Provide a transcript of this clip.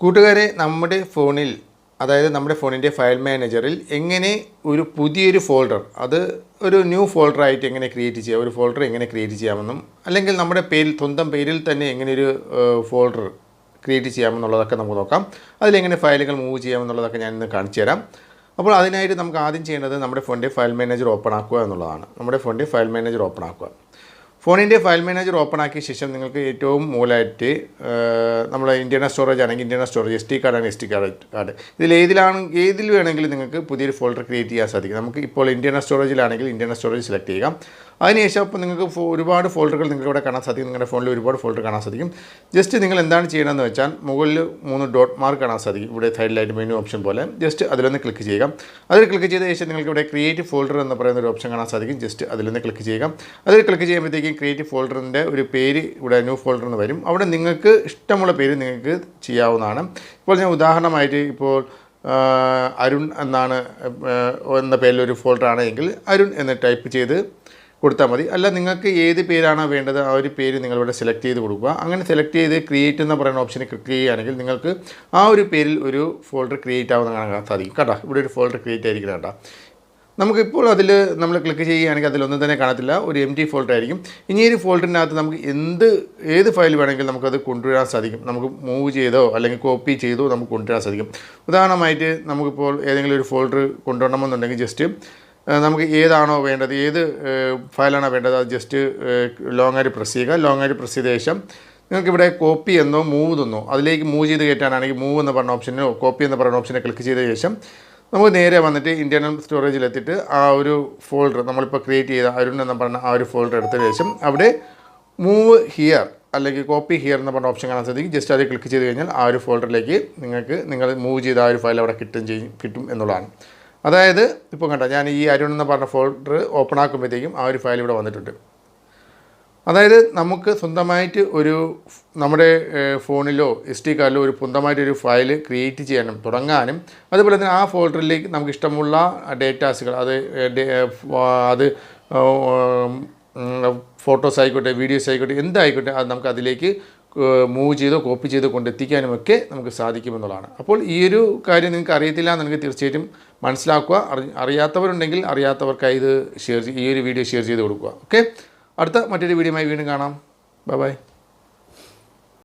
കൂട്ടുകാരെ നമ്മുടെ ഫോണിൽ അതായത് നമ്മുടെ ഫോണിന്റെ ഫയൽ മാനേജറിൽ എങ്ങനെ ഒരു പുതിയൊരു ഫോൾഡർ അത് ഒരു ന്യൂ ഫോൾഡർ ആയിട്ട് എങ്ങനെ ക്രിയേറ്റ് ചെയ്യാം ഒരു ഫോൾഡർ എങ്ങനെ ക്രിയേറ്റ് ചെയ്യാമെന്നും അല്ലെങ്കിൽ നമ്മുടെ പേരിൽ സ്വന്തം പേരിൽ തന്നെ എങ്ങനെ ഒരു ഫോൾഡർ ക്രിയേറ്റ് ചെയ്യാമെന്നുള്ളതൊക്കെ നമുക്ക് നോക്കാം. അതിലെങ്ങനെ ഫയലുകൾ മൂവ് ചെയ്യാമെന്നുള്ളതൊക്കെ ഞാൻ ഇന്ന് കാണിച്ചു തരാം. അപ്പോൾ അതിനായിട്ട് നമുക്ക് ആദ്യം ചെയ്യേണ്ടത് നമ്മുടെ ഫോണിന്റെ ഫയൽ മാനേജർ ഓപ്പൺ ആക്കുക എന്നുള്ളതാണ്. നമ്മുടെ ഫോണിന്റെ ഫയൽ മാനേജർ ഓപ്പൺ ആക്കുക. ഫോണിന്റെ ഫയൽ മാനേജർ ഓപ്പൺ ആക്കിയ ശേഷം നിങ്ങൾക്ക് ഏറ്റവും മൂലമായിട്ട് നമ്മൾ ഇന്റർണൽ സ്റ്റോറേജ് ആണെങ്കിൽ ഇന്റർണൽ സ്റ്റോറേജ് എസ് ടി കാർഡാണ് എസ് ടി കാർഡ് കാർഡ് ഇതിൽ ഏതിലാണ് ഏതിൽ വേണമെങ്കിലും നിങ്ങൾക്ക് പുതിയൊരു ഫോൾഡർ ക്രിയേറ്റ് ചെയ്യാൻ സാധിക്കും. നമുക്ക് ഇപ്പോൾ ഇന്റർണൽ സ്റ്റോറേജിലാണെങ്കിൽ ഇന്റർണൽ സ്റ്റോറേജ് സെലക്ട് ചെയ്യാം. അതിനുശേഷം അപ്പോൾ നിങ്ങൾക്ക് ഒരുപാട് ഫോൾഡറുകൾ നിങ്ങൾക്ക് ഇവിടെ കാണാൻ സാധിക്കും. നിങ്ങളുടെ ഫോണിൽ ഒരുപാട് ഫോൾഡർ കാണാൻ സാധിക്കും. ജസ്റ്റ് നിങ്ങൾ എന്താണ് ചെയ്യണമെന്ന് വെച്ചാൽ മുകളിൽ മൂന്ന് ഡോട്ട് മാർക്ക് കാണാൻ സാധിക്കും. ഇവിടെ സൈഡ് സൈഡിലായിട്ട് മെനു ഓപ്ഷൻ പോലെ. ജസ്റ്റ് അതിലൊന്ന് ക്ലിക്ക് ചെയ്യുക. അതിൽ ക്ലിക്ക് ചെയ്ത ശേഷം നിങ്ങൾക്ക് ഇവിടെ ക്രിയേറ്റ് ഫോൾഡർ എന്ന് പറയുന്ന ഒരു ഓപ്ഷൻ കാണാൻ സാധിക്കും. ജസ്റ്റ് അതിലൊന്ന് ക്ലിക്ക് ചെയ്യുക. അതിൽ ക്ലിക്ക് ചെയ്യുമ്പോഴത്തേക്കും ക്രിയേറ്റ് ഫോൾഡറിന്റെ ഒരു പേര് ഇവിടെ ന്യൂ ഫോൾഡർ എന്ന് വരും. അവിടെ നിങ്ങൾക്ക് ഇഷ്ടമുള്ള പേര് നിങ്ങൾക്ക് ചെയ്യാവുന്നതാണ്. ഇപ്പോൾ ഞാൻ ഉദാഹരണമായിട്ട് ഇപ്പോൾ അരുൺ എന്നാണ് എന്ന പേരിൽ ഒരു ഫോൾഡർ ആണെങ്കിൽ അരുൺ എന്ന് ടൈപ്പ് ചെയ്ത് കൊടുത്താൽ മതി. അല്ല നിങ്ങൾക്ക് ഏത് പേരാണോ വേണ്ടത് ആ ഒരു പേര് നിങ്ങളിവിടെ സെലക്ട് ചെയ്ത് കൊടുക്കുക. അങ്ങനെ സെലക്ട് ചെയ്ത് ക്രിയേറ്റ് എന്ന് പറയുന്ന ഓപ്ഷൻ ക്ലിക്ക് ചെയ്യുകയാണെങ്കിൽ നിങ്ങൾക്ക് ആ ഒരു പേരിൽ ഒരു ഫോൾഡർ ക്രിയേറ്റ് ആവുന്ന കാണാൻ സാധിക്കും. കേട്ടോ ഇവിടെ ഒരു ഫോൾഡർ ക്രിയേറ്റ് ആയിരിക്കുന്നത് കേട്ടോ നമുക്കിപ്പോൾ അതിൽ നമ്മൾ ക്ലിക്ക് ചെയ്യുകയാണെങ്കിൽ അതിലൊന്നും തന്നെ കാണത്തില്ല. ഒരു എം ടി ഫോൾഡർ ആയിരിക്കും. ഇനി ഒരു ഫോൾഡറിനകത്ത് നമുക്ക് എന്ത് ഏത് ഫയൽ വേണമെങ്കിലും നമുക്കത് കൊണ്ടുവരാൻ സാധിക്കും. നമുക്ക് മൂവ് ചെയ്തോ അല്ലെങ്കിൽ കോപ്പി ചെയ്തോ നമുക്ക് കൊണ്ടുവരാൻ സാധിക്കും. ഉദാഹരണമായിട്ട് നമുക്കിപ്പോൾ ഏതെങ്കിലും ഒരു ഫോൾഡർ കൊണ്ടുവരണമെന്നുണ്ടെങ്കിൽ ജസ്റ്റ് നമുക്ക് ഏതാണോ വേണ്ടത് ഏത് ഫയലാണോ വേണ്ടത് അത് ജസ്റ്റ് ലോങ് ആയിട്ട് പ്രസ് ചെയ്യുക. ലോങ് ആയിട്ട് പ്രസ് ചെയ്ത ശേഷം നിങ്ങൾക്ക് ഇവിടെ കോപ്പി എന്നോ മൂവ് എന്നോ അതിലേക്ക് മൂവ് ചെയ്ത് കയറ്റാനാണെങ്കിൽ മൂവ് എന്ന് പറഞ്ഞ ഓപ്ഷനോ കോപ്പി എന്ന് പറഞ്ഞ ഓപ്ഷനെ ക്ലിക്ക് ചെയ്ത ശേഷം നമുക്ക് നേരെ വന്നിട്ട് ഇന്റേർണൽ സ്റ്റോറേജിൽ എത്തിയിട്ട് ആ ഒരു ഫോൾഡർ നമ്മളിപ്പോൾ ക്രിയേറ്റ് ചെയ്ത അരുൺ എന്ന് പറഞ്ഞ ആ ഒരു ഫോൾഡർ എടുത്ത ശേഷം അവിടെ മൂവ് ഹിയർ അല്ലെങ്കിൽ കോപ്പി ഹിയർ എന്ന് പറഞ്ഞ ഓപ്ഷൻ കാണാൻ സാധിക്കും. ജസ്റ്റ് അത് ക്ലിക്ക് ചെയ്ത് കഴിഞ്ഞാൽ ആ ഒരു ഫോൾഡറിലേക്ക് നിങ്ങൾക്ക് നിങ്ങൾ മൂവ് ചെയ്ത ആ ഒരു ഫയൽ അവിടെ കിട്ടും ചെയ്യും കിട്ടും എന്നുള്ളതാണ്. അതായത് ഇപ്പോൾ കണ്ടോ ഞാൻ ഈ അരുൺ എന്ന് പറഞ്ഞ ഫോൾഡർ ഓപ്പൺ ആക്കുമ്പോഴത്തേക്കും ആ ഒരു ഫയൽ ഇവിടെ വന്നിട്ടുണ്ട്. അതായത് നമുക്ക് സ്വന്തമായിട്ട് ഒരു നമ്മുടെ ഫോണിലോ എസ് ടി കാർഡിലോ ഒരു സ്വന്തമായിട്ടൊരു ഫയൽ ക്രിയേറ്റ് ചെയ്യാനും തുടങ്ങാനും അതുപോലെ തന്നെ ആ ഫോൾഡറിലേക്ക് നമുക്ക് ഇഷ്ടമുള്ള ഡേറ്റാസുകൾ അത് അത് ഫോട്ടോസ് ആയിക്കോട്ടെ വീഡിയോസ് ആയിക്കോട്ടെ എന്തായിക്കോട്ടെ അത് നമുക്ക് അതിലേക്ക് മൂവ് ചെയ്തോ കോപ്പി ചെയ്തോ കൊണ്ടെത്തിക്കാനും ഒക്കെ നമുക്ക് സാധിക്കുമെന്നുള്ളതാണ്. അപ്പോൾ ഈ ഒരു കാര്യം നിങ്ങൾക്ക് അറിയത്തില്ല എന്ന് നിങ്ങൾക്ക് തീർച്ചയായിട്ടും മനസ്സിലാക്കുക. അറി അറിയാത്തവരുണ്ടെങ്കിൽ അറിയാത്തവർക്കായി ഇത് ഷെയർ ഈ ഒരു വീഡിയോ ഷെയർ ചെയ്ത് കൊടുക്കുക. ഓക്കെ? അടുത്ത മറ്റൊരു വീഡിയോയുമായി വീണ്ടും കാണാം. Bye bye